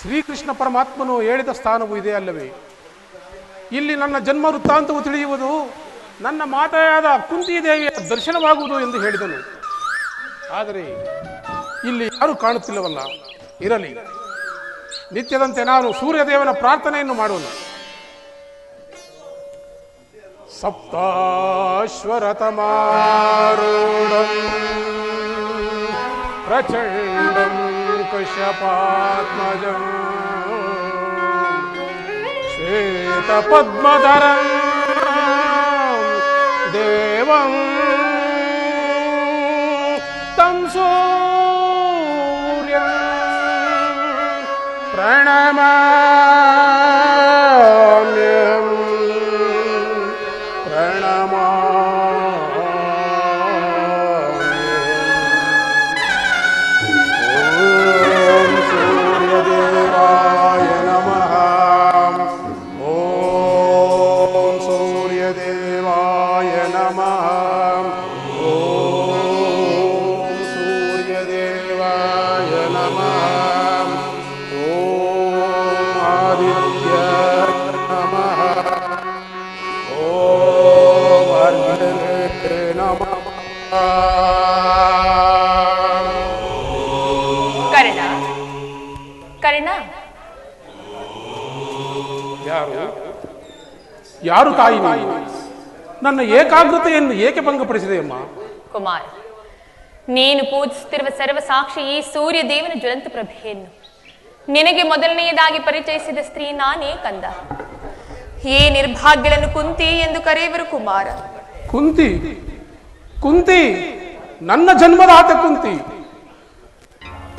ಶ್ರೀಕೃಷ್ಣ ಪರಮಾತ್ಮನು ಹೇಳಿದ ಸ್ಥಾನವು ಇದೆ ಅಲ್ಲವೇ? ಇಲ್ಲಿ ನನ್ನ ಜನ್ಮ ವೃತ್ತಾಂತವು ತಿಳಿಯುವುದು ನನ್ನ ಮಾತೆಯಾದ ಕುಂತಿದೇವಿಯ ದರ್ಶನವಾಗುವುದು ಎಂದು ಹೇಳಿದನು. ಆದರೆ ಇಲ್ಲಿ ಯಾರು ಕಾಣುತ್ತಿಲ್ಲವಲ್ಲ? ಇರಲಿ. ನಿತ್ಯದಂತೆ ನಾನು ಸೂರ್ಯದೇವನ ಪ್ರಾರ್ಥನೆಯನ್ನು ಮಾಡೋಣ ಸಪ್ತಾಶ್ವರತಮಾರೂಢ ಪ್ರಚಂಡಂ कश्यपात्मजम् श्वेतपद्मधरम्। देवम्। तं सूर्यम्। प्रणमा ಯಾರು ತಾಯಿ ನೀನು? ನನ್ನ ಏಕಾಗ್ರತೆಯನ್ನು ಏಕೆ ಭಂಗಪಡಿಸಿದೆಯಮ್ಮ ಕುಮಾರ್ ನೀನು ಪೂಜಿಸುತ್ತಿರುವ ಸರ್ವಸಾಕ್ಷಿ ಈ ಸೂರ್ಯ ದೇವನ ಜ್ವಲಂತ ಪ್ರಭೆಯನ್ನು. ನಿನಗೆ ಮೊದಲನೆಯದಾಗಿ ಪರಿಚಯಿಸಿದ ಸ್ತ್ರೀ ನಾನೇ ಕಂದ. ಈ ನಿರ್ಭಾಗ್ಯಗಳನ್ನು ಕುಂತಿ ಎಂದು ಕರೆಯುವರು ಕುಮಾರ. ಕುಂತಿ? ಕುಂತಿ? ನನ್ನ ಜನ್ಮದ ಆತ ಕುಂತಿ.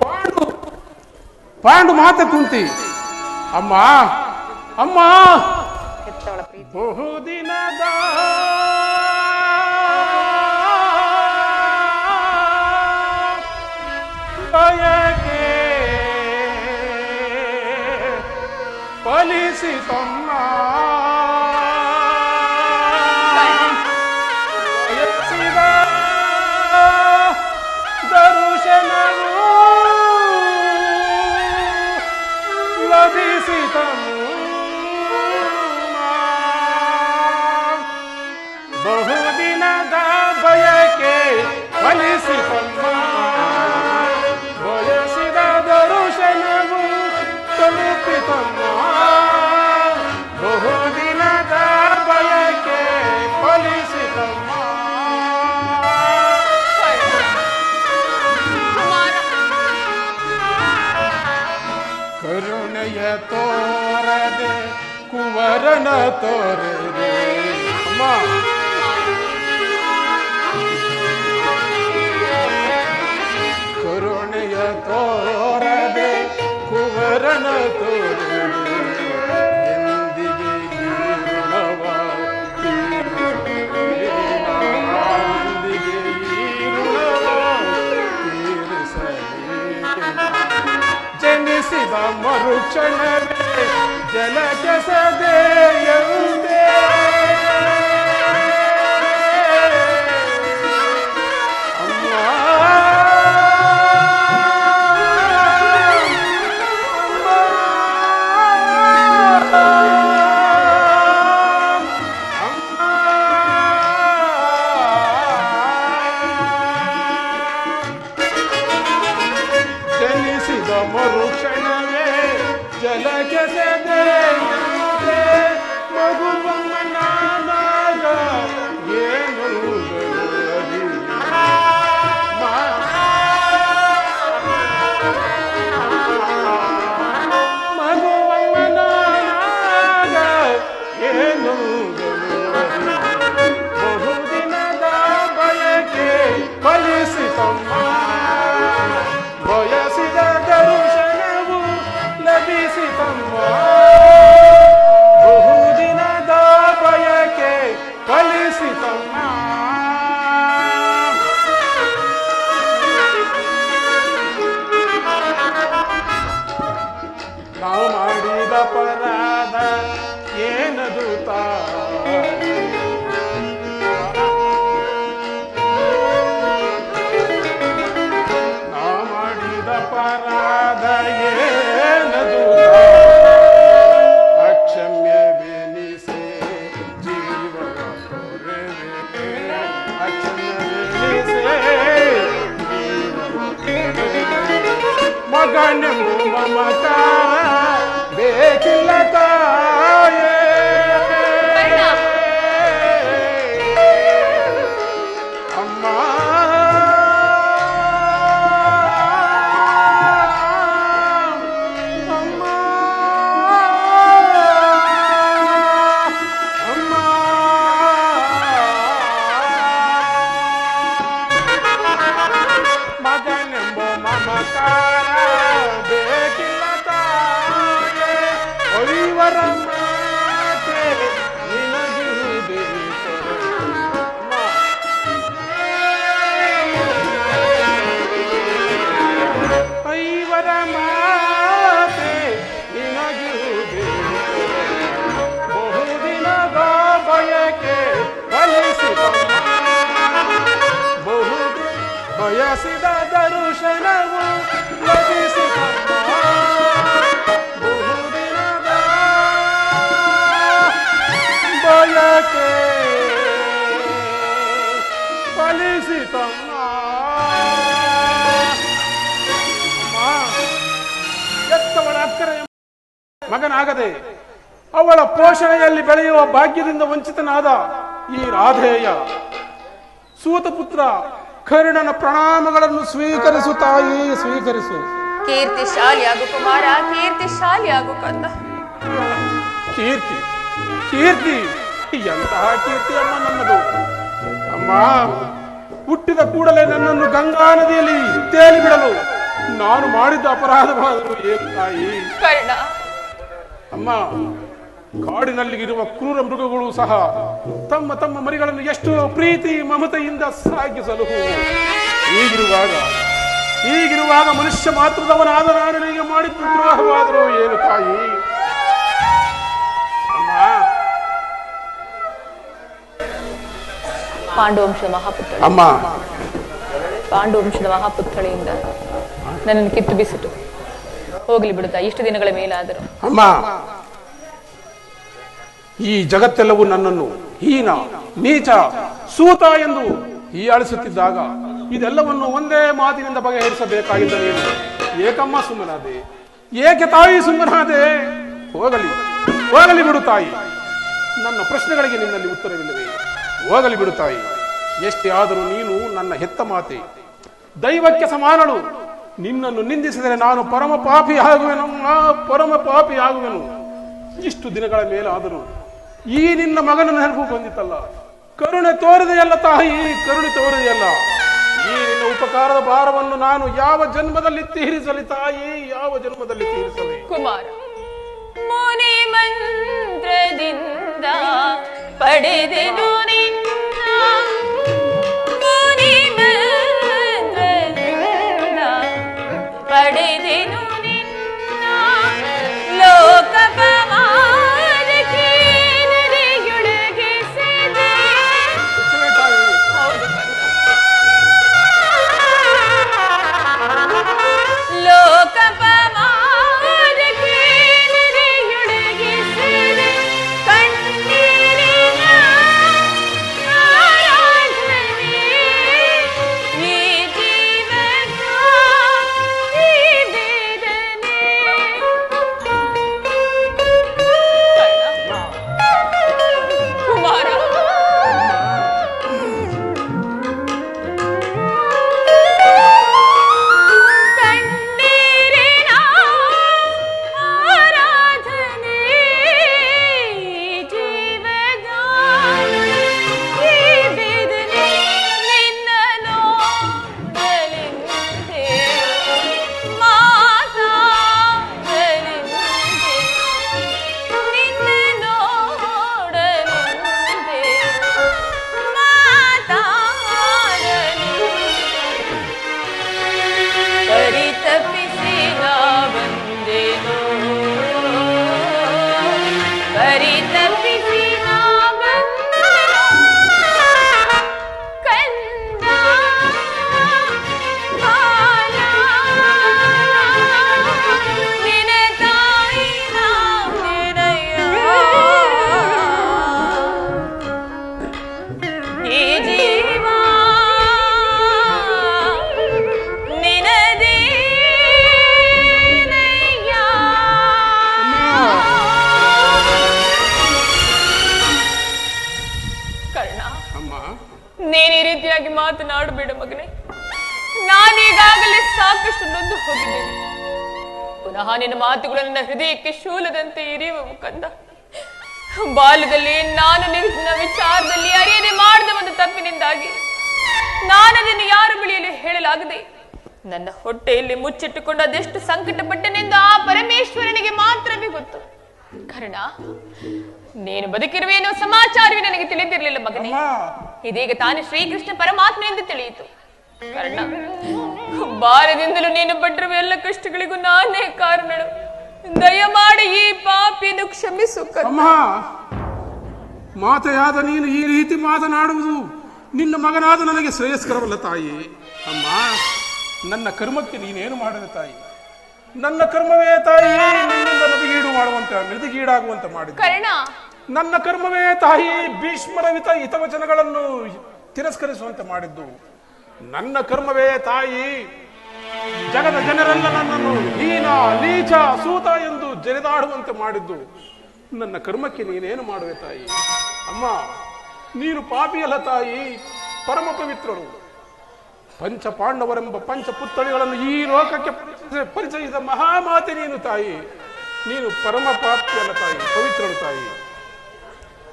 ಪಾಂಡು ಪಾಂಡು ಮಾತೆ ಕುಂತಿ. ಅಮ್ಮ ಅಮ್ಮ! ಬಹುದಿನದ ಬಯಕೆ ಫಲಿಸಿತಮ್ಮ ಬಯಸಿದ ಕುವರನ ತೋರದೆ ಅಮ್ಮ ಕರುಣೆಯ ತೋರದೆ ಕುವರನ ತೋರದೆ ಎಂದಿಗೆ ಈ ಋಣವ ತೀರಿಸಲೇನಾ? ಎಂದಿಗೆ ಈ ಋಣವ ತೀರಿಸಲೇನಾ? ಜನಿಸಿದ ಮರುಕ್ಷಣವೇ ಜಲಕ್ಕೆ melekese de, de, Sarah. ಎತ್ತವಳ ಅಕ್ಕರೆ ಮಗನಾಗದೆ ಅವಳ ಪೋಷಣೆಯಲ್ಲಿ ಬೆಳೆಯುವ ಭಾಗ್ಯದಿಂದ ವಂಚಿತನಾದ ಈ ರಾಧೇಯ ಸೂತಪುತ್ರ ಕರ್ಣನ ಪ್ರಣಾಮಗಳನ್ನು ಸ್ವೀಕರಿಸು ತಾಯಿ ಸ್ವೀಕರಿಸು. ಕೀರ್ತಿಶಾಲಿಯಾಗು ಕುಮಾರ ಕೀರ್ತಿಶಾಲಿಯಾಗು ಕಂದ. ಕೀರ್ತಿ ಕೀರ್ತಿ ಎಂತಹ ಕೀರ್ತಿ ಅಮ್ಮ ನನ್ನದು? ಅಮ್ಮ ಹುಟ್ಟಿದ ಕೂಡಲೇ ನನ್ನನ್ನು ಗಂಗಾ ನದಿಯಲ್ಲಿ ತೇಲಿ ಬಿಡಲು ನಾನು ಮಾಡಿದ ಅಪರಾಧವಾದರೂ ಏನು ತಾಯಿ? ಕರ್ಣ. ಅಮ್ಮ ಕಾಡಿನಲ್ಲಿ ಇರುವ ಕ್ರೂರ ಮೃಗಗಳು ಸಹ ತಮ್ಮ ತಮ್ಮ ಮರಿಗಳನ್ನು ಎಷ್ಟು ಪ್ರೀತಿ ಮಮತೆಯಿಂದ ಸಾಗಿಸಲು ಈಗಿರುವಾಗ ಈಗಿರುವಾಗ ಮನುಷ್ಯ ಮಾತ್ರದವನಾದ ನಾನು ನಿನಗೆ ಮಾಡಿದ ದ್ರೋಹವಾದರೂ ಏನು ತಾಯಿ? ಪಾಂಡುವಂಶದ ಮಹಾಪುತ್ರ ಅಮ್ಮ. ಪಾಂಡುವಂಶದ ಮಹಾಪುತ್ರಳಿಯಿಂದ ನನ್ನನ್ನು ಕಿತ್ತು ಬಿಸಿತು. ಹೋಗ್ಲಿ ಬಿಡುತ್ತಾ ಇಷ್ಟು ದಿನಗಳ ಮೇಲಾದರೂ. ಅಮ್ಮ. ಈ ಜಗತ್ತೆಲ್ಲವೂ ನನ್ನನ್ನು ಹೀನ ನೀಚ ಸೂತ ಎಂದು ಹೀಯಾಳಿಸುತ್ತಿದ್ದಾಗ ಇದೆಲ್ಲವನ್ನು ಒಂದೇ ಮಾತಿನಿಂದ ಬಗೆಹರಿಸಬೇಕಾಗಿದ್ದ ಏಕಮ್ಮ ಸುಮ್ಮನಾದೆ ಏಕೆ ತಾಯಿ ಸುಮ್ಮನಾದೆ? ಹೋಗಲಿ ಹೋಗಲಿ ಬಿಡು ತಾಯಿ. ನನ್ನ ಪ್ರಶ್ನೆಗಳಿಗೆ ನಿನ್ನಲ್ಲಿ ಉತ್ತರವಿಲ್ಲವೇ? ಹೋಗಲಿ ಬಿಡು ತಾಯಿ. ಎಷ್ಟೇ ಆದರೂ ನೀನು ನನ್ನ ಹೆತ್ತ ಮಾತೆ. ದೈವಕ್ಕೆ ಸಮಾನಳು. ನಿನ್ನನ್ನು ನಿಂದಿಸಿದರೆ ನಾನು ಪರಮ ಪಾಪಿ ಆಗುವೆನು. ಪರಮ ಪಾಪಿ ಆಗುವೆನು. ಇಷ್ಟು ದಿನಗಳ ಮೇಲಾದರೂ ಈ ನಿನ್ನ ಮಗನ ನೆನಪು ಬಂದಿತ್ತಲ್ಲ. ಕರುಣೆ ತೋರಿದೆಯಲ್ಲ ತಾಯಿ, ಕರುಣೆ ತೋರಿದೆಯಲ್ಲ. ಈ ನಿನ್ನ ಉಪಕಾರದ ಭಾರವನ್ನು ನಾನು ಯಾವ ಜನ್ಮದಲ್ಲಿ ತೀರಿಸಲಿ ತಾಯಿ, ಯಾವ ಜನ್ಮದಲ್ಲಿ ತೀರಿಸಲಿ? ಕುಮಾರ ಮುನಿ ಮಂತ್ರದಿಂದ ಪಡೆದೆನು ನಿನ್ನ ನೊಂದು ಹೋಗಿದ್ದೇನೆ ಪುನಃ ನಿನ್ನ ಮಾತುಗಳು ನನ್ನ ಹೃದಯಕ್ಕೆ ಶೂಲದಂತೆ ಇರಿಯುವವು ಕಂದ ಬಾಲ್ಯದಲ್ಲಿ ನಾನು ನಿನ್ನ ವಿಚಾರದಲ್ಲಿ ಅರಿಯದೆ ಮಾಡಿದ ಒಂದು ತಪ್ಪಿನಿಂದಾಗಿ ನಾನದನ್ನು ಯಾರು ಬಳಿಯಲ್ಲಿ ಹೇಳಲಾಗದೆ ನನ್ನ ಹೊಟ್ಟೆಯಲ್ಲಿ ಮುಚ್ಚಿಟ್ಟುಕೊಂಡು ಅದೆಷ್ಟು ಸಂಕಟ ಪಟ್ಟನೆಂದು ಆ ಪರಮೇಶ್ವರನಿಗೆ ಮಾತ್ರವೇ ಗೊತ್ತು. ಕರ್ಣ ನೀನು ಬದುಕಿರುವೇನೋ ಸಮಾಚಾರವೇ ನನಗೆ ತಿಳಿದಿರಲಿಲ್ಲ ಮಗನೇ. ಇದೀಗ ತಾನು ಶ್ರೀಕೃಷ್ಣ ಪರಮಾತ್ಮ ಎಂದು ತಿಳಿಯಿತು. ಕರ್ಣ ಬಾರದಿಂದಲೂ ನೀನು ಪಟ್ಟಿರುವ ಎಲ್ಲ ಕಷ್ಟಗಳಿಗೂ ನಾನೇ ಕಾರಣಳು. ದಯಮಾಡಿ ಈ ಪಾಪಿಯನ್ನು ಕ್ಷಮಿಸು ಅಮ್ಮ ಮಾತೆಯಾದ ನೀನು ಈ ರೀತಿ ಮಾತನಾಡುವುದು ನಿನ್ನ ಮಗನಾದ ನನಗೆ ಶ್ರೇಯಸ್ಕರವಲ್ಲ ತಾಯಿ. ಅಮ್ಮ ನನ್ನ ಕರ್ಮಕ್ಕೆ ನೀನೇನು ಮಾಡಿದೆ ತಾಯಿ? ನನ್ನ ಕರ್ಮವೇ ತಾಯಿ ನಿನ್ನಿಂದ ನದಿಗೀಡು ಮಾಡುವಂತೆ ನದಿಗೀಡಾಗುವಂತೆ ಮಾಡಿದೆ. ಕರ್ಣ. ನನ್ನ ಕರ್ಮವೇ ತಾಯಿ ಭೀಷ್ಮರ ಹಿತ ಹಿತವಚನಗಳನ್ನು ತಿರಸ್ಕರಿಸುವಂತೆ ಮಾಡಿದ್ದು. ನನ್ನ ಕರ್ಮವೇ ತಾಯಿ. ಜಗದ ಜನರೆಲ್ಲ ನನ್ನನ್ನು ಹೀನ, ನೀಚ ಸೂತ ಎಂದು ಜರಿದಾಡುವಂತೆ ಮಾಡಿದ್ದು. ನನ್ನ ಕರ್ಮಕ್ಕೆ ನೀನೇನು ಮಾಡುವೆ ತಾಯಿ? ಅಮ್ಮ, ನೀನು ಪಾಪಿಯಲ್ಲ ತಾಯಿ, ಪರಮ ಪವಿತ್ರರು ಪಂಚ ಪಾಂಡವರೆಂಬ ಪಂಚ ಪುತ್ಥಳಿಗಳನ್ನು ಈ ಲೋಕಕ್ಕೆ ಪರಿಚಯಿಸಿದ- ಮಹಾಮಾತೆ ನೀನು ತಾಯಿ. ನೀನು ಪರಮ ಪಾಪಿಯಲ್ಲ ತಾಯಿ, ಪವಿತ್ರಳು ತಾಯಿ.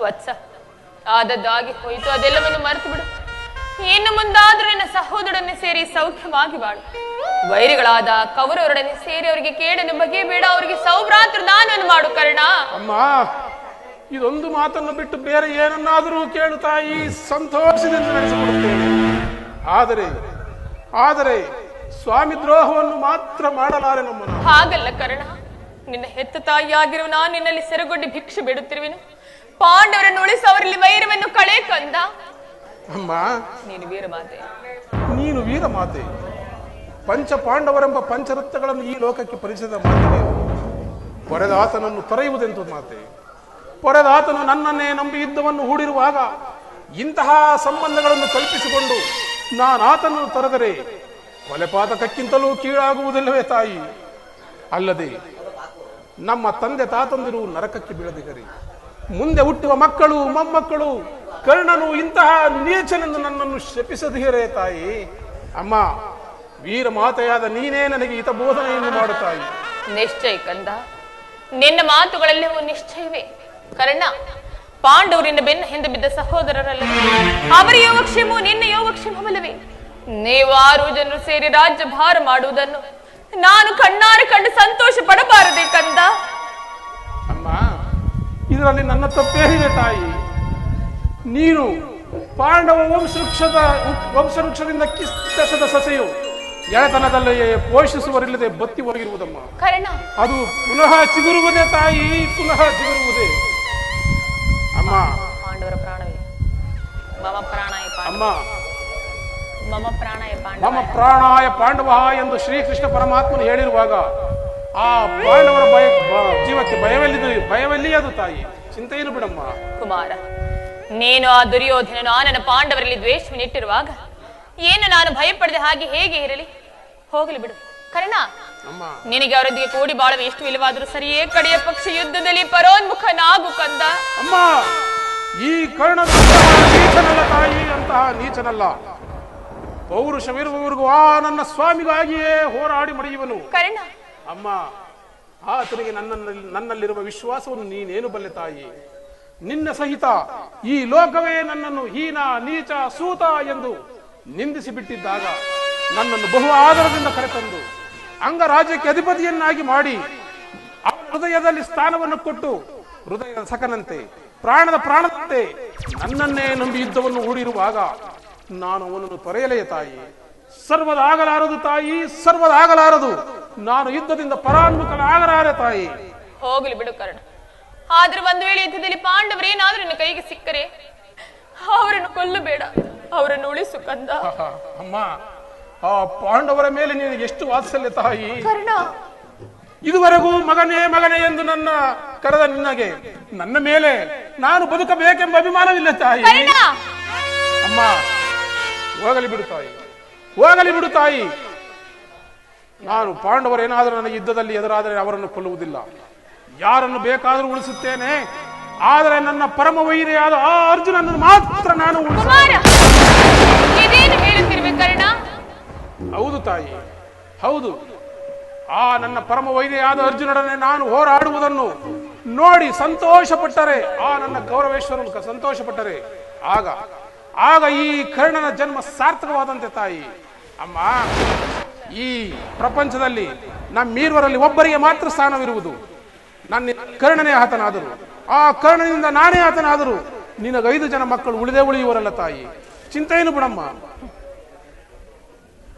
ವತ್ಸ, ಆದದ್ದಾಗಿ ಹೋಯಿತು. ಅದೆಲ್ಲವನ್ನು ಮರೆತು ಬಿಡು. ಇನ್ನು ಮುಂದಾದ್ರೂ ನನ್ನ ಸಹೋದರೊಡನೆ ಸೇರಿ ಸೌಖ್ಯವಾಗಿ ಬಾಳು. ವೈರಿಗಳಾದ ಕೌರವರೊಡನೆ ಸೇರಿ ಅವರಿಗೆ ಕೇಡನ್ನು ಬಗೆಯಬೇಡ ಅವರಿಗೆ ಸೌಭ್ರಾತೃ ದಾನವನ್ನು ಮಾಡು ಕರ್ಣ. ಅಮ್ಮ ಇದೊಂದು ಮಾತನ್ನು ಬಿಟ್ಟು ಬೇರೆ ಏನನ್ನಾದರೂ ಕೇಳುತ್ತಾ ತಾಯಿ ಸಂತೋಷದಿಂದ ನಡೆಸಿಕೊಡುತ್ತೇನೆ. ಆದರೆ ಆದರೆ ಸ್ವಾಮಿ ದ್ರೋಹವನ್ನು ಮಾತ್ರ ಮಾಡಲಾರೆ ನಮ್ಮನ್ನು. ಹಾಗಲ್ಲ ಕರ್ಣ ನಿನ್ನ ಹೆತ್ತ ತಾಯಿಯಾಗಿರುವ ನಾನು ನಿನ್ನಲ್ಲಿ ಸೆರಗೊಡ್ಡಿ ಭಿಕ್ಷೆ ಬಿಡುತ್ತಿರುವೆನು. ಪಾಂಡವರನ್ನು ಉಳಿಸಿ ಅವರಲ್ಲಿ ವೈರವನ್ನು ಕಳೆ ಕಂದ. ಅಮ್ಮ. ನೀನು ವೀರಮಾತೆ ನೀನು ವೀರ ಮಾತೆ. ಪಂಚ ಪಾಂಡವರೆಂಬ ಪಂಚರತ್ನಗಳನ್ನು ಈ ಲೋಕಕ್ಕೆ ಪರಿಚಯದ ಮಾತೆ ಪೊರೆದಾತನನ್ನು ತೊರೆಯುವುದೆಂದು ಮಾತೆ. ಪೊರೆದಾತನು ನನ್ನನ್ನೇ ನಂಬಿ ಯುದ್ಧವನ್ನು ಹೂಡಿರುವಾಗ ಇಂತಹ ಸಂಬಂಧಗಳನ್ನು ಕಲ್ಪಿಸಿಕೊಂಡು ನಾನು ಆತನನ್ನು ತೊರೆದರೆ ಕೊಲೆಪಾತಕಕ್ಕಿಂತಲೂ ಕೀಳಾಗುವುದಿಲ್ಲವೇ ತಾಯಿ. ಅಲ್ಲದೆ ನಮ್ಮ ತಂದೆ ತಾತಂದಿರು ನರಕಕ್ಕೆ ಬೀಳದಿಗರಿ ಮುಂದೆ ಹುಟ್ಟುವ ಮಕ್ಕಳು ಮೊಮ್ಮಕ್ಕಳು ಕರ್ಣನು ಇಂತಹ ನೀಚನೆಂದು ನನ್ನನ್ನು ಶಪಿಸದಿರೇ ತಾಯಿ. ಅಮ್ಮ ವೀರ ಮಾತೆಯಾದ ನೀನೇ ನನಗೆ ಹಿತ ಬೋಧನೆಯನ್ನು ಮಾಡುತ್ತಾಯಿ ತಾಯಿ. ನಿಶ್ಚಯ ಕಂದ. ನಿನ್ನ ಮಾತುಗಳೆಲ್ಲವೂ ನಿಶ್ಚಯವೇ. ಕರ್ಣ ಪಾಂಡವರಿಂದ ಬೆನ್ನ ಹಿಂದೆ ಬಿದ್ದ ಸಹೋದರರಲ್ಲ ಅವರ ಯೋಗಕ್ಷೇಮವು ನಿನ್ನ ಯೋಗಕ್ಷೇಮವಲ್ಲವೇ. ನೀವು ಆರು ಜನರು ಸೇರಿ ರಾಜ್ಯ ಭಾರ ಮಾಡುವುದನ್ನು ನಾನು ಕಣ್ಣಾರೆ ಕಂಡು ಸಂತೋಷ ಪಡಬಾರದೆ ಕಂದ. ಅಮ್ಮ ಇದರಲ್ಲಿ ನನ್ನ ತಪ್ಪೇ ಇದೆ ತಾಯಿ. ನೀನು ಪಾಂಡವ ವಂಶವೃಕ್ಷದ ವಂಶವೃಕ್ಷದಿಂದ ಕಿಸದ ಸಸೆಯು ಎಳೆತನದಲ್ಲಿ ಪೋಷಿಸುವರಿಲ್ಲದೆ ಬತ್ತಿ ಹೋಗಿರುವುದಮ್ಮ ಅದು ಪುನಃ ಚಿಗುರುವುದೇ ತಾಯಿ ಪುನಃ ಚಿಗುರುವುದೇ. ಅಮ್ಮ. ಪಾಂಡವರ ಪ್ರಾಣವೇ. ಮಮ ಪ್ರಾಣಾಯ ಪಾಂಡವ. ಅಮ್ಮ. ಮಮ ಪ್ರಾಣಾಯ ಪಾಂಡವ ಎಂದು ಶ್ರೀಕೃಷ್ಣ ಪರಮಾತ್ಮನು ಹೇಳಿರುವಾಗ ಆ ಪಾಂಡವರ ಭಯ ಜೀವಕ್ಕೆ ಭಯವೆಲ್ಲಿದು ಭಯವೆಲ್ಲಿ ಅದು ತಾಯಿ? ಚಿಂತೆಯನ್ನು ಬಿಡಮ್ಮ. ಕುಮಾರ ನೀನು ಆ ದುರ್ಯೋಧನನು ಆ ನನ್ನ ಪಾಂಡವರಲ್ಲಿ ದ್ವೇಷವನ್ನಿಟ್ಟಿರುವಾಗ ಏನು ನಾನು ಭಯಪಡದೆ ಹಾಗೆ ಹೇಗೆ ಇರಲಿ? ಹೋಗಲಿ ಬಿಡು. ಕರ್ಣ ಅಮ್ಮ. ನಿನಗೆ ಅವರೊಂದಿಗೆ ಕೂಡಿ ಬಾಳುವ ಎಷ್ಟು ಇಲ್ಲವಾದರೂ ಸರಿಯೇ ಕಡೆಯ ಪಕ್ಷ ಯುದ್ಧದಲ್ಲಿ ಪರೋನ್ಮುಖನಾಗು ಕಂದ. ಅಮ್ಮ ಈ ಕರ್ಣ ನೀಚನಲ್ಲ ತಾಯಿ ಅಂತಹ ನೀಚನಲ್ಲ. ಪೌರುಷವಿರುವವರೆಗೂ ಆ ನನ್ನ ಸ್ವಾಮಿಗಾಗಿಯೇ ಹೋರಾಡಿ ಮಡಿಯುವನು. ಕರ್ಣ. ಅಮ್ಮ ಆತನಿಗೆ ನನ್ನಲ್ಲಿ ನನ್ನಲ್ಲಿರುವ ವಿಶ್ವಾಸವನ್ನು ನೀನೇನು ಬಲ್ಲೆ ತಾಯಿ? ನಿನ್ನ ಸಹಿತ ಈ ಲೋಕವೇ ನನ್ನನ್ನು ಹೀನ, ನೀಚ, ಸೂತ ಎಂದು ನಿಂದಿಸಿ ಬಿಟ್ಟಿದ್ದಾಗ ನನ್ನನ್ನು ಬಹು ಆಧಾರದಿಂದ ಕರೆತಂದು ಅಂಗರಾಜ್ಯಕ್ಕೆ ಅಧಿಪತಿಯನ್ನಾಗಿ ಮಾಡಿ ಹೃದಯದಲ್ಲಿ ಸ್ಥಾನವನ್ನು ಕೊಟ್ಟು ಹೃದಯದ ಸಕನಂತೆ ಪ್ರಾಣದ ಪ್ರಾಣದಂತೆ ನನ್ನನ್ನೇ ನಂಬಿ ಯುದ್ಧವನ್ನು ಹೂಡಿರುವಾಗ ನಾನು ಅವನನ್ನು ತೊರೆಯಲೇ ತಾಯಿ. ಸರ್ವದಾಗಲಾರದು ತಾಯಿ ಸರ್ವದಾಗಲಾರದು ನಾನು ಯುದ್ಧದಿಂದ ಪರಾನ್ಮುಖನಾಗಲಾರೆ ತಾಯಿ. ಹೋಗಲಿ ಬಿಡು ಕರ್ಣ. ಆದ್ರೆ ಒಂದು ವೇಳೆ ಯುದ್ಧದಲ್ಲಿ ಪಾಂಡವರೇನಾದ್ರೂ ನಿನ್ನ ಕೈಗೆ ಸಿಕ್ಕರೆ ಅವರನ್ನು ಕೊಲ್ಲಬೇಡ ಅವರನ್ನು ಉಳಿಸು ಕಂದ. ಅಮ್ಮ ಆ ಪಾಂಡವರ ಮೇಲೆ ನೀನು ಎಷ್ಟು ವಾತ್ಸಲ್ಯ ತಾಯಿ? ಕರ್ಣ. ಇದುವರೆಗೂ ಮಗನೇ ಮಗನೇ ಎಂದು ನನ್ನ ಕರೆದ ನಿನ್ನಗೆ ನನ್ನ ಮೇಲೆ ನಾನು ಬದುಕಬೇಕೆಂಬ ಅಭಿಮಾನವಿಲ್ಲ ತಾಯಿ. ಅಮ್ಮ ಹೋಗಲಿ ಬಿಡು ತಾಯಿ ಹೋಗಲಿ ಬಿಡು ತಾಯಿ. ನಾನು ಪಾಂಡವರೇನಾದರೂ ನನ್ನ ಯುದ್ಧದಲ್ಲಿ ಎದುರಾದರೆ ಅವರನ್ನು ಕೊಲ್ಲುವುದಿಲ್ಲ. ಯಾರನ್ನು ಬೇಕಾದರೂ ಉಳಿಸುತ್ತೇನೆ. ಆದರೆ ನನ್ನ ಪರಮ ವೈರಿಯಾದ ಆ ಅರ್ಜುನನ್ನು ಮಾತ್ರ ನಾನು ಹೌದು ತಾಯಿ ಹೌದು. ಆ ನನ್ನ ಪರಮ ವೈರಿಯಾದ ಅರ್ಜುನೊಡನೆ ನಾನು ಹೋರಾಡುವುದನ್ನು ನೋಡಿ ಸಂತೋಷಪಟ್ಟರೆ ಆ ನನ್ನ ಗೌರವೇಶ್ವರನು ಸಂತೋಷ ಸಂತೋಷಪಟ್ಟರೆ. ಆಗ ಆಗ ಈ ಕರ್ಣನ ಜನ್ಮ ಸಾರ್ಥಕವಾದಂತೆ ತಾಯಿ. ಅಮ್ಮ ಈ ಪ್ರಪಂಚದಲ್ಲಿ ನಮ್ಮೀರ್ವರಲ್ಲಿ ಒಬ್ಬರಿಗೆ ಮಾತ್ರ ಸ್ಥಾನವಿರುವುದು. ನನ್ನ ಕರ್ಣನೇ ಆತನಾದರು. ಆ ಕರ್ಣನಿಂದ ನಾನೇ ಆತನಾದರು. ನಿನಗೈದು ಜನ ಮಕ್ಕಳು ಉಳಿದೇ ಉಳಿಯುವರಲ್ಲ ತಾಯಿ. ಚಿಂತೆಯನ್ನು ಬಿಡಮ್ಮ?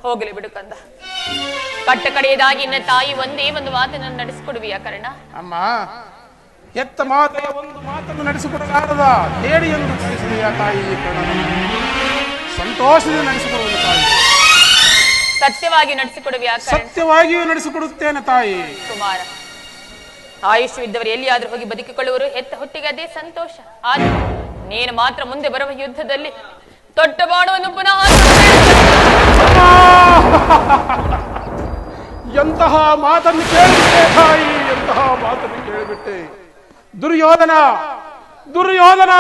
ಹೋಗಲಿ ಬಿಡು ಕಂದ. ಕಟ್ಟ ಕಡೆಯದಾಗಿ ನಿನ್ನ ತಾಯಿ ಒಂದೇ ಒಂದು ಮಾತನ್ನು ನಡೆಸಿಕೊಡುವಿಯ ಕರ್ಣ? ಅಮ್ಮ ಎತ್ತ ಮಾತೆ ಒಂದು ಮಾತನ್ನು ನಡೆಸಿಕೊಡಲಾರದ ಹೇಳಿ ಎಂದು ತಿಳಿಸಿದೆಯ ತಾಯಿ. ಸಂತೋಷದಿಂದ ನಡೆಸಿಕೊಡುವುದು ತಾಯಿ. ಸತ್ಯವಾಗಿ ನಡೆಸಿಕೊಡುವಿಯ ಕರ್ಣ? ಸತ್ಯವಾಗಿಯೂ ನಡೆಸಿಕೊಡುತ್ತೇನೆ ತಾಯಿ. ಕುಮಾರ ಆಯುಷ್ಯವಿದ್ದವರು ಎಲ್ಲಿಯಾದ್ರೂ ಹೋಗಿ ಬದುಕಿಕೊಳ್ಳುವರು. ಹೆತ್ತ ಹೊಟ್ಟಿಗೆ ಅದೇ ಸಂತೋಷ. ಆದರೆ ನೀನು ಮಾತ್ರ ಮುಂದೆ ಬರುವ ಯುದ್ಧದಲ್ಲಿ ತೊಟ್ಟ ಬಾಣವನ್ನು ಪುನಃ ಎಂತಹ ಮಾತನ್ನು ಕೇಳಿಬಿಟ್ಟೆ ತಾಯಿ ಎಂತಹ ಮಾತನ್ನು ಕೇಳಿಬಿಟ್ಟೆ. ದುರ್ಯೋಧನ ದುರ್ಯೋಧನ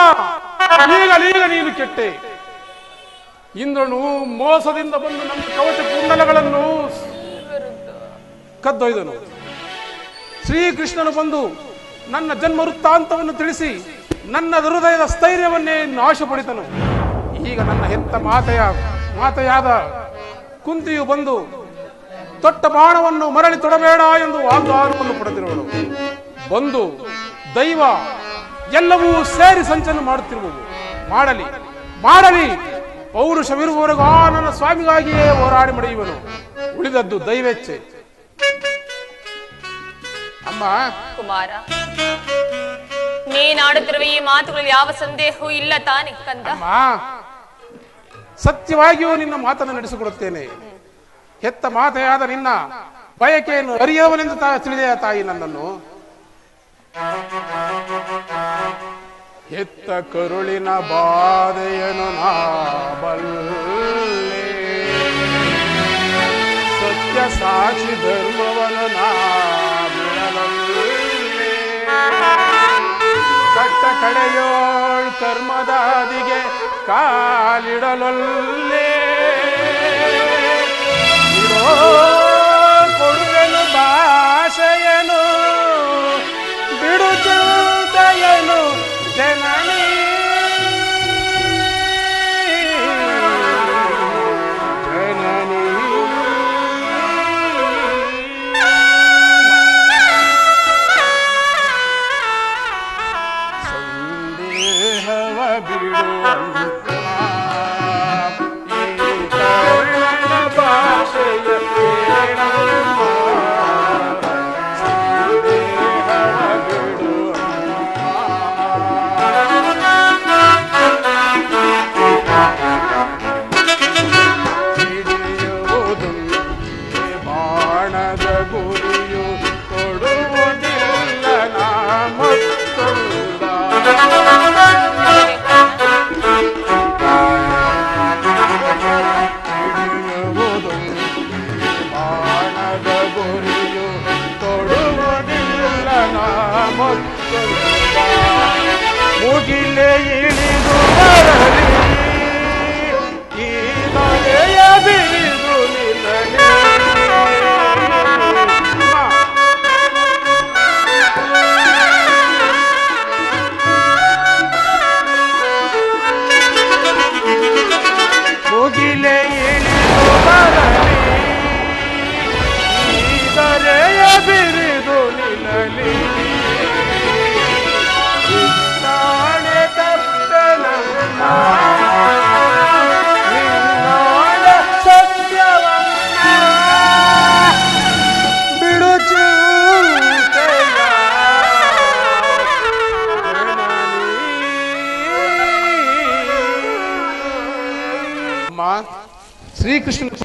ಈಗ ನೀಗ ನೀನು ಕೆಟ್ಟೆ. ಇಂದ್ರನು ಮೋಸದಿಂದ ಬಂದು ನಮ್ಮ ಕವಚ ಕುಂಡಲಗಳನ್ನು ಕದ್ದೊಯ್ದನು. ಶ್ರೀಕೃಷ್ಣನು ಬಂದು ನನ್ನ ಜನ್ಮ ವೃತ್ತಾಂತವನ್ನು ತಿಳಿಸಿ ನನ್ನ ಹೃದಯದ ಸ್ಥೈರ್ಯವನ್ನೇ ನಾಶಪಡಿತನು. ಈಗ ನನ್ನ ಹೆತ್ತ ಮಾತೆಯ ಮಾತೆಯಾದ ಕುಂತಿಯು ಬಂದು ತೊಟ್ಟ ಬಾಣವನ್ನು ಮರಳಿ ತೊಡಬೇಡ ಎಂದು ವಾಗ್ದಾನವನ್ನು ಪಡೆದಿರುವಳು ಬಂದು ದೈವ, ಎಲ್ಲವೂ ಸೇರಿ ಸಂಚನ ಮಾಡುತ್ತಿರುವುದು ಮಾಡಲಿ ಮಾಡಲಿ, ಪೌರುಷವಿರುವವರೆಗೂ ಆ ನನ್ನ ಸ್ವಾಮಿಗಾಗಿಯೇ ಹೋರಾಡಿ ಮಡಿಯುವನು. ಉಳಿದದ್ದು ದೈವೇಚ್ಛೆ. ಅಮ್ಮ. ಕುಮಾರ ನೀನಾಡುತ್ತಿರುವ ಈ ಮಾತುಗಳಲ್ಲಿ ಯಾವ ಸಂದೇಹವೂ ಇಲ್ಲ ತಾನೆ ಕಂದ. ಸತ್ಯವಾಗಿಯೂ ನಿನ್ನ ಮಾತನ್ನು ನಡೆಸಿಕೊಡುತ್ತೇನೆ. ಹೆತ್ತ ಮಾತೆಯಾದ ನಿನ್ನ ಬಯಕೆಯನ್ನು ಅರಿಯವನೆಂದು ತಿಳಿದೆಯ ತಾಯಿ ನನ್ನನ್ನು. ಹೆತ್ತ ಕರುಳಿನ ಬಾಧೆಯನು ನಾ ಬಲ್ಲೆ. ಸತ್ಯ ಸಾಕ್ಷಿ ಧರ್ಮವನ್ನು ಕಡೆಯೋಳ್ ಕರ್ಮದಾದಿಗೆ ಕಾಲಿಡಲೊಲ್ಲೇ. ಕೊಡುವೆನು ಭಾಷೆಯನು ಬಿಡುತ್ತಯನು ಚಿಂತೆಯನು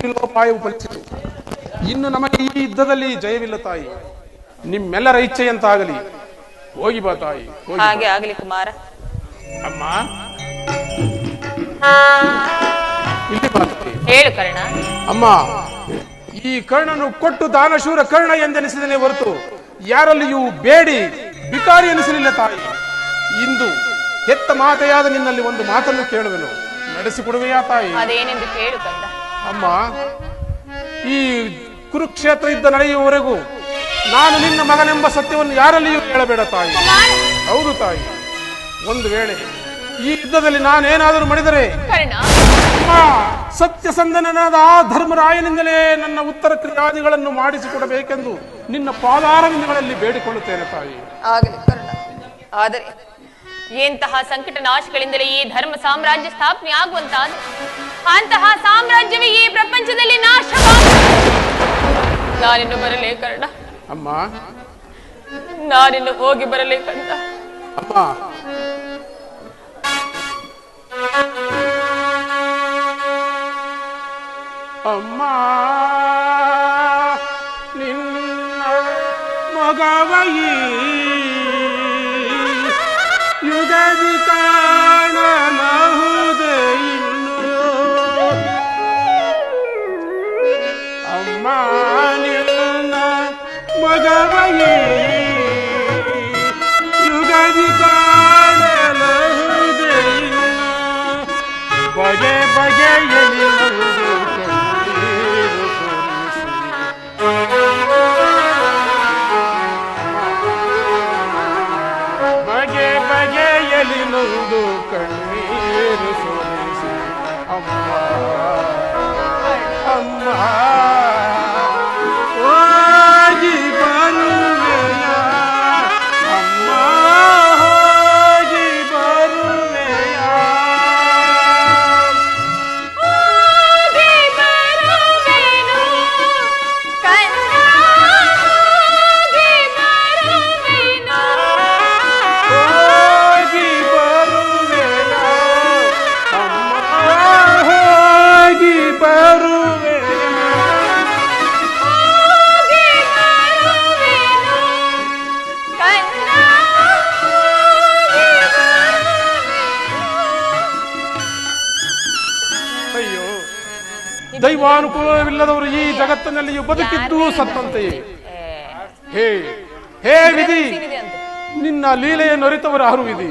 ಶಿಲೋಪಾಯವು ಫಲಿಸಿತು ಇನ್ನು ನಮಗೆ ಈ ಯುದ್ಧದಲ್ಲಿ ಜಯವಿಲ್ಲ ತಾಯಿ. ನಿಮ್ಮೆಲ್ಲರ ಇಚ್ಛೆಯಂತಾಗಲಿ ಹೋಗಿ ಬಾ ತಾಯಿ ಹೋಗಿ ಆಗಲಿ ಕುಮಾರ. ಅಮ್ಮ. ಇಲ್ಲಿ ಹೇಳು ಕರ್ಣ. ಅಮ್ಮ ಈ ಕರ್ಣನು ಕೊಟ್ಟು ದಾನಶೂರ ಕರ್ಣ ಎಂದೆನಿಸಿದನೇ ಹೊರತು ಯಾರಲ್ಲಿಯೂ ಬೇಡಿ ಬಿಕಾರಿ ಎನಿಸಲಿಲ್ಲ ತಾಯಿ. ಇಂದು ಹೆತ್ತ ಮಾತೆಯಾದ ನಿನ್ನಲ್ಲಿ ಒಂದು ಮಾತನ್ನು ಕೇಳುವೆನು. ನಡೆಸಿಕೊಡುವೆಯಾ ತಾಯಿ? ಅದೇನೆಂದು ಕೇಳು ಕಂದ. ಅಮ್ಮ ಈ ಕುರುಕ್ಷೇತ್ರ ಯುದ್ಧ ನಡೆಯುವವರೆಗೂ ನಾನು ನಿನ್ನ ಮಗನೆಂಬ ಸತ್ಯವನ್ನು ಯಾರಲ್ಲಿಯೂ ಹೇಳಬೇಡ ತಾಯಿ. ಹೌದು ತಾಯಿ. ಒಂದು ವೇಳೆ ಈ ಯುದ್ಧದಲ್ಲಿ ನಾನೇನಾದರೂ ಮಾಡಿದರೆ ಸತ್ಯಸಂಧನನಾದ ಆ ಧರ್ಮರಾಯನಿಂದಲೇ ನನ್ನ ಉತ್ತರ ಕ್ರಿಯಾದಿಗಳನ್ನು ಮಾಡಿಸಿಕೊಡಬೇಕೆಂದು ನಿನ್ನ ಪಾದಾರವಿಂದಗಳಲ್ಲಿ ಬೇಡಿಕೊಳ್ಳುತ್ತೇನೆ ತಾಯಿ. ಆದರೆ ಎಂತಹ ಸಂಕಟ ನಾಶಗಳಿಂದಲೇ ಈ ಧರ್ಮ ಸಾಮ್ರಾಜ್ಯ ಸ್ಥಾಪನೆ ಆಗುವಂತಾದ ಅಂತಹ ಸಾಮ್ರಾಜ್ಯವೇ ಈ ಪ್ರಪಂಚದಲ್ಲಿ ನಾಶ ನಾನಿನ್ನು ಬರಲೇ ಕರ್ಣ. ಅಮ್ಮ. ನಾನಿನ್ನು ಹೋಗಿ ಬರಲೇ ಕಂದ ಅಮ್ಮ ಅಮ್ಮ. ನಿನ್ನ ಮಗವಯಿ ಮಗವಯಿ ಯುಗದಿ ಕಾಣಲಹುದೆ ಇನ್ನು ಬಗೆ ಬಗೆಯಲಿ ನಗುದು ಕಣ್ಣೀರು ಸೋರಿಸಿ. ಅಮ್ಮ ದೈವಾನುಕೂಲವಿಲ್ಲದವರು ಈ ಜಗತ್ತಿನಲ್ಲಿ ಬದುಕಿದ್ದು ಸತ್ತಂತೆಯೇ ಹೇ ಹೇ ವಿಧಿ ನಿನ್ನ ಲೀಲೆಯನ್ನು ಅರಿತವರು ಯಾರು ವಿಧಿ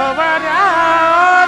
ಅರಿತವರ್ಯಾರೋ